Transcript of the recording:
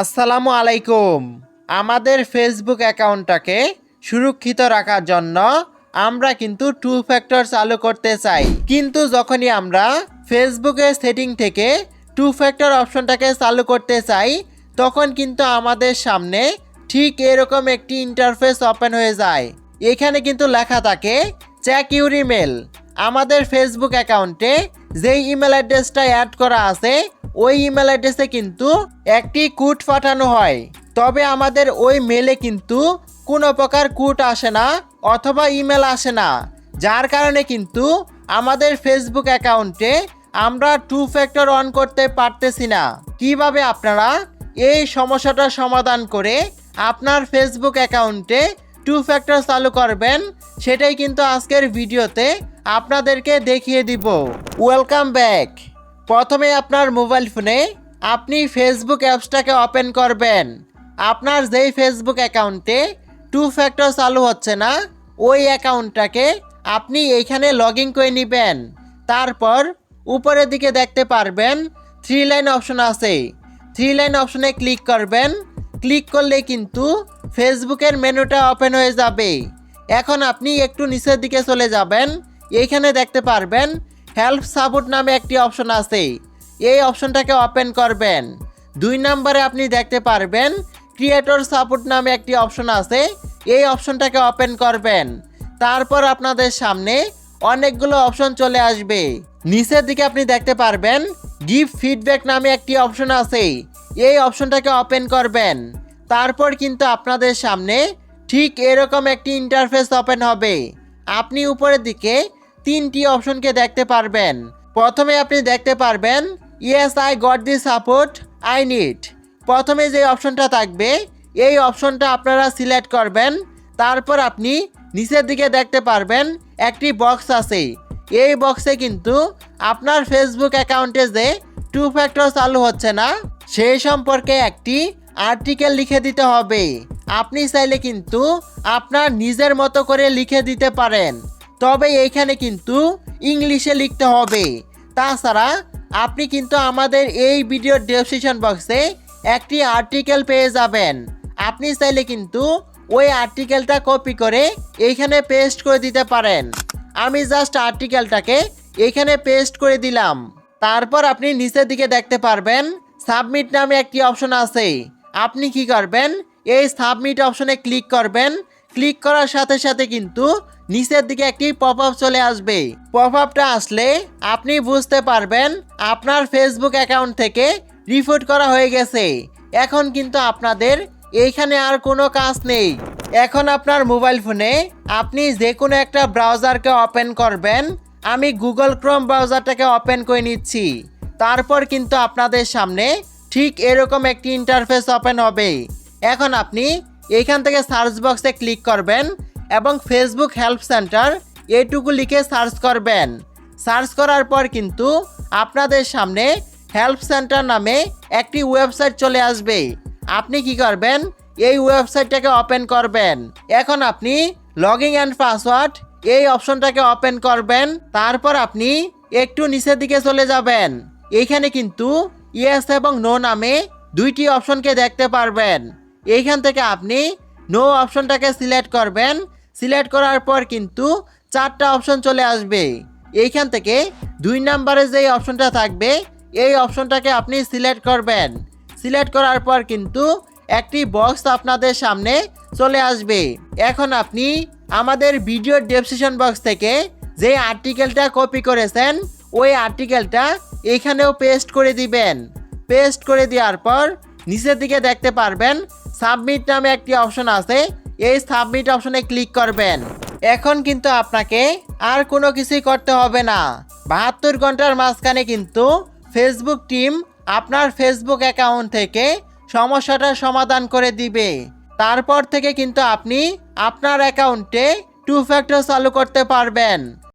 আসসালামু আলাইকুম। আমাদের ফেসবুক অ্যাকাউন্টটাকে সুরক্ষিত রাখার জন্য আমরা কিন্তু টু ফ্যাক্টর চালু করতে চাই। কিন্তু যখনই আমরা ফেসবুকের সেটিং থেকে টু ফ্যাক্টর অপশনটাকে চালু করতে চাই, তখন কিন্তু আমাদের সামনে ঠিক এরকম একটি ইন্টারফেস ওপেন হয়ে যায়। এখানে কিন্তু লেখা থাকে চেক ইউর ইমেল আমাদের ফেসবুক অ্যাকাউন্টে যেই ইমেল অ্যাড্রেসটা অ্যাড করা আছে ওই ইমেল অ্যাড্রেসে কিন্তু একটি কোড পাঠানো হয়। তবে আমাদের ওই মেলে কিন্তু কোনো প্রকার কোড আসে না অথবা ইমেল আসে না। যার কারণে কিন্তু আমাদের ফেসবুক অ্যাকাউন্টে আমরা টু ফ্যাক্টর অন করতে পারতেছি না। কীভাবে আপনারা এই সমস্যাটার সমাধান করে আপনার ফেসবুক অ্যাকাউন্টে টু ফ্যাক্টর চালু করবেন, সেটাই কিন্তু আজকের ভিডিওতে আপনাদেরকে দেখিয়ে দিব। ওয়েলকাম ব্যাক প্রথমে আপনার মোবাইল ফোনে আপনি ফেসবুক অ্যাপসটাকে ওপেন করবেন। আপনার যেই ফেসবুক অ্যাকাউন্টে টু ফ্যাক্টর চালু হচ্ছে না, ওই অ্যাকাউন্টটাকে আপনি এইখানে লগ ইন করে নেবেন। তারপর উপরের দিকে দেখতে পারবেন থ্রি লাইন অপশন আছে। থ্রি লাইন অপশনে ক্লিক করবেন। ক্লিক করলে কিন্তু ফেসবুকের মেনুটা ওপেন হয়ে যাবে। এখন আপনি একটু নিচের দিকে চলে যাবেন। এইখানে দেখতে পারবেন হেল্প সাপোর্ট নামে একটি অপশন আছে। এই অপশনটাকে ওপেন করবেন। দুই নম্বরে আপনি দেখতে পারবেন ক্রিয়েটর সাপোর্ট নামে একটি অপশন আছে। এই অপশনটাকে ওপেন করবেন। তারপর আপনাদের সামনে অনেকগুলো অপশন চলে আসবে। নিচের দিকে আপনি দেখতে পারবেন গিভ ফিডব্যাক নামে একটি অপশন আছে। এই অপশনটাকে ওপেন করবেন। তারপর কিন্তু আপনাদের সামনে ঠিক এরকম একটি ইন্টারফেস ওপেন হবে। আপনি উপরের দিকে তিনটি অপশনকে দেখতে পারবেন। প্রথমে আপনি দেখতে পারবেন yes I got the support I need প্রথমে যে অপশনটা থাকবে, এই অপশনটা আপনারা সিলেক্ট করবেন। তারপর আপনি নিচের দিকে দেখতে পারবেন, একটি বক্স আছে। এই বক্সে কিন্তু আপনার ফেসবুক অ্যাকাউন্টে যে টু ফ্যাক্টর চালু হচ্ছে না, সেই সম্পর্কে একটি আর্টিকেল লিখে দিতে হবে। আপনি চাইলে কিন্তু আপনার নিজের মতো করে লিখে দিতে পারেন। তবে এইখানে কিন্তু ইংলিশে লিখতে হবে। তাছাড়া আপনি কিন্তু আমাদের এই ভিডিওর ডেসক্রিপশন বক্সে একটি আর্টিকেল পেয়ে যাবেন। আপনি চাইলে কিন্তু ওই আর্টিকেলটা কপি করে এইখানে পেস্ট করে দিতে পারেন। আমি জাস্ট আর্টিকেলটাকে এইখানে পেস্ট করে দিলাম। তারপর আপনি নিচের দিকে দেখতে পারবেন সাবমিট নামে একটি অপশন আছে। আপনি কি করবেন, এই সাবমিট অপশনে ক্লিক করবেন ক্লিক করার সাথে সাথে কিন্তু নিচের দিকে একটি পপ আপ চলে আসবে। পপ আপটা আসলে আপনি বুঝতে পারবেন আপনার ফেসবুক অ্যাকাউন্ট থেকে রিপোর্ট করা হয়ে গেছে। এখন কিন্তু আপনাদের এইখানে আর কোনো কাজ নেই। এখন আপনার মোবাইল ফোনে আপনি যে কোনো একটা ব্রাউজারকে ওপেন করবেন। আমি গুগল ক্রোম ব্রাউজারটাকে ওপেন করে নিচ্ছি। তারপর কিন্তু আপনাদের সামনে ঠিক এরকম একটি ইন্টারফেস ওপেন হবে। এখন আপনি এইখান থেকে সার্চ বক্সে ক্লিক করবেন এবং ফেসবুক হেল্প সেন্টার এইটুকু লিখে সার্চ করবেন। সার্চ করার পর কিন্তু আপনাদের সামনে হেল্প সেন্টার নামে একটি ওয়েবসাইট চলে আসবে। আপনি কি করবেন? এই ওয়েবসাইটটাকে ওপেন করবেন। এখন আপনি লগইন অ্যান্ড পাসওয়ার্ড এই অপশনটাকে ওপেন করবেন। তারপর আপনি একটু নিচের দিকে চলে যাবেন। এইখানে কিন্তু ইয়েস এবং নো নামে দুইটি অপশনকে দেখতে পারবেন। এইখান থেকে আপনি নো অপশনটাকে সিলেক্ট করবেন। সিলেক্ট করার পর কিন্তু চারটা অপশন চলে আসবে। এইখান থেকে দুই নম্বরে যেই অপশনটা থাকবে, এই অপশনটাকে আপনি সিলেক্ট করবেন। সিলেক্ট করার পর কিন্তু একটি বক্স আপনাদের সামনে চলে আসবে। এখন আপনি আমাদের ভিডিও ডেসক্রিপশন বক্স থেকে যে আর্টিকেলটা কপি করেছেন, ওই আর্টিকেলটা এখানেও পেস্ট করে দিবেন। পেস্ট করে দেওয়ার পর নিচের দিকে দেখতে পারবেন সাবমিট নামে একটি অপশন আছে। এই সাবমিট অপশনে ক্লিক করবেন। এখন কিন্তু আপনাকে আর কোনো কিছুই করতে হবে না। বাহাত্তর ঘণ্টার মাঝখানে কিন্তু ফেসবুক টিম আপনার ফেসবুক অ্যাকাউন্ট থেকে সমস্যাটার সমাধান করে দিবে। তারপর থেকে কিন্তু আপনি আপনার অ্যাকাউন্টে টু ফ্যাক্টর চালু করতে পারবেন।